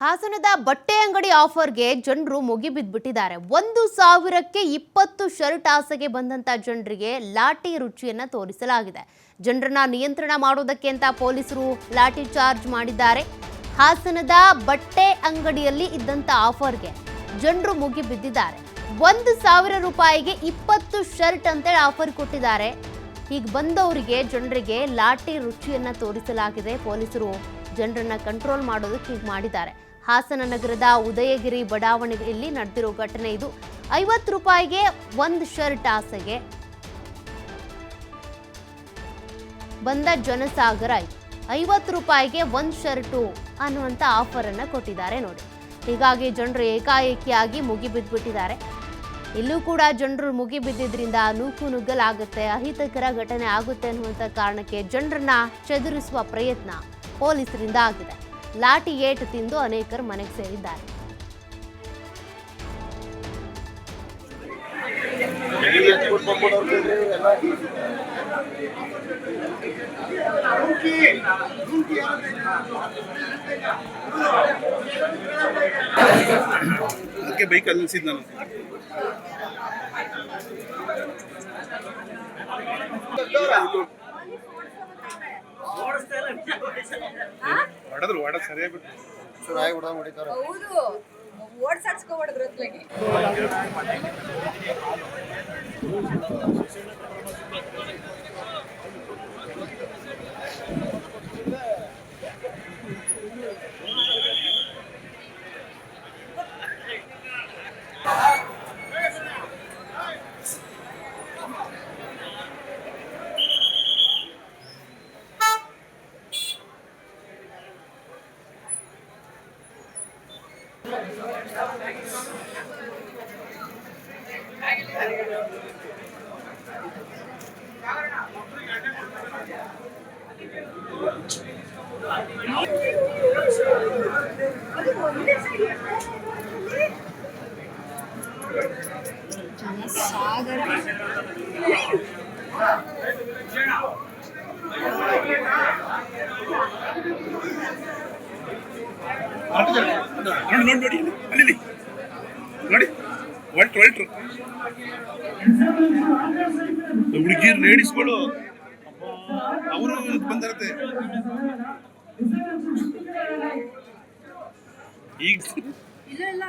ಹಾಸನದ ಬಟ್ಟೆ ಅಂಗಡಿ ಆಫರ್ಗೆ ಜನರು ಮುಗಿಬಿದ್ಬಿಟ್ಟಿದ್ದಾರೆ ಒಂದು ಸಾವಿರಕ್ಕೆ ಇಪ್ಪತ್ತು ಶರ್ಟ್ ಆಸೆಗೆ ಬಂದಂತ ಜನರಿಗೆ ಲಾಠಿ ರುಚಿಯನ್ನ ತೋರಿಸಲಾಗಿದೆ. ಜನರನ್ನ ನಿಯಂತ್ರಣ ಮಾಡೋದಕ್ಕೆ ಅಂತ ಪೊಲೀಸರು ಲಾಠಿ ಚಾರ್ಜ್ ಮಾಡಿದ್ದಾರೆ. ಹಾಸನದ ಬಟ್ಟೆ ಅಂಗಡಿಯಲ್ಲಿ ಇದ್ದಂತ ಆಫರ್ಗೆ ಜನರು ಮುಗಿಬಿದ್ದಿದ್ದಾರೆ ಒಂದು ಸಾವಿರ ರೂಪಾಯಿಗೆ ಇಪ್ಪತ್ತು ಶರ್ಟ್ ಅಂತೇಳಿ ಆಫರ್ ಕೊಟ್ಟಿದ್ದಾರೆ. ಹೀಗೆ ಬಂದವರಿಗೆ ಜನರಿಗೆ ಲಾಠಿ ರುಚಿಯನ್ನ ತೋರಿಸಲಾಗಿದೆ. ಪೊಲೀಸರು ಜನರನ್ನ ಕಂಟ್ರೋಲ್ ಮಾಡೋದಕ್ಕೆ ಹೀಗೆ ಮಾಡಿದ್ದಾರೆ. ಹಾಸನ ನಗರದ ಉದಯಗಿರಿ ಬಡಾವಣೆಯಲ್ಲಿ ನಡೆದಿರೋ ಘಟನೆ ಇದು. ಐವತ್ತು ರೂಪಾಯಿಗೆ ಒಂದು ಶರ್ಟ್ ಆಸೆಗೆ. ಬಂದ ಜನಸಾಗರ ಐವತ್ತು ರೂಪಾಯಿಗೆ ಒಂದು ಶರ್ಟು ಅನ್ನುವಂಥ ಆಫರನ್ನು ಕೊಟ್ಟಿದ್ದಾರೆ ನೋಡಿ. ಹೀಗಾಗಿ ಜನರು ಏಕಾಏಕಿಯಾಗಿ ಮುಗಿಬಿದ್ದುಬಿಟ್ಟಿದ್ದಾರೆ ಇಲ್ಲೂ ಕೂಡ ಜನರು ಮುಗಿಬಿದ್ದಿದ್ರಿಂದ ನೂಕು ನುಗ್ಗಲಾಗುತ್ತೆ, ಅಹಿತಕರ ಘಟನೆ ಆಗುತ್ತೆ ಅನ್ನುವಂಥ ಕಾರಣಕ್ಕೆ ಜನರನ್ನ ಚದುರಿಸುವ ಪ್ರಯತ್ನ ಪೊಲೀಸರಿಂದ ಆಗಿದೆ. ಲಾಠಿ ಏಟ್ ತಿಂದು ಅನೇಕರು ಮನೆಗೆ ಸೇರಿದ್ದಾರೆ. ಅದಕ್ಕೆ ಬೈಕ್ ಅಲ್ಲಿ ನಿಲ್ಸಿದ್ ನಾನು. ಹೊಡೆದ್ರು ಹೊಡೆದ್ ಸರಿಯಾಗಿ ಬಿಟ್ಟು ಚೆನ್ನಾಗಿ ಹುಡುಗ ಹೊಡಿತಾರೆ. ಹೌದು. ಓಡ್ಸಾಡ್ಸ್ಕೊಬಾರ್ದು సాగర్ ನೋಡಿ ನೋಡಿ ನೋಡಿ. ಅಲ್ಲಿ ನೋಡಿ ಲೇಡೀಸ್ಗಳು ಅವರು ಬಂದಿರತ್ತೆ. ಈಗ ಇಲ್ಲ ಇಲ್ಲ.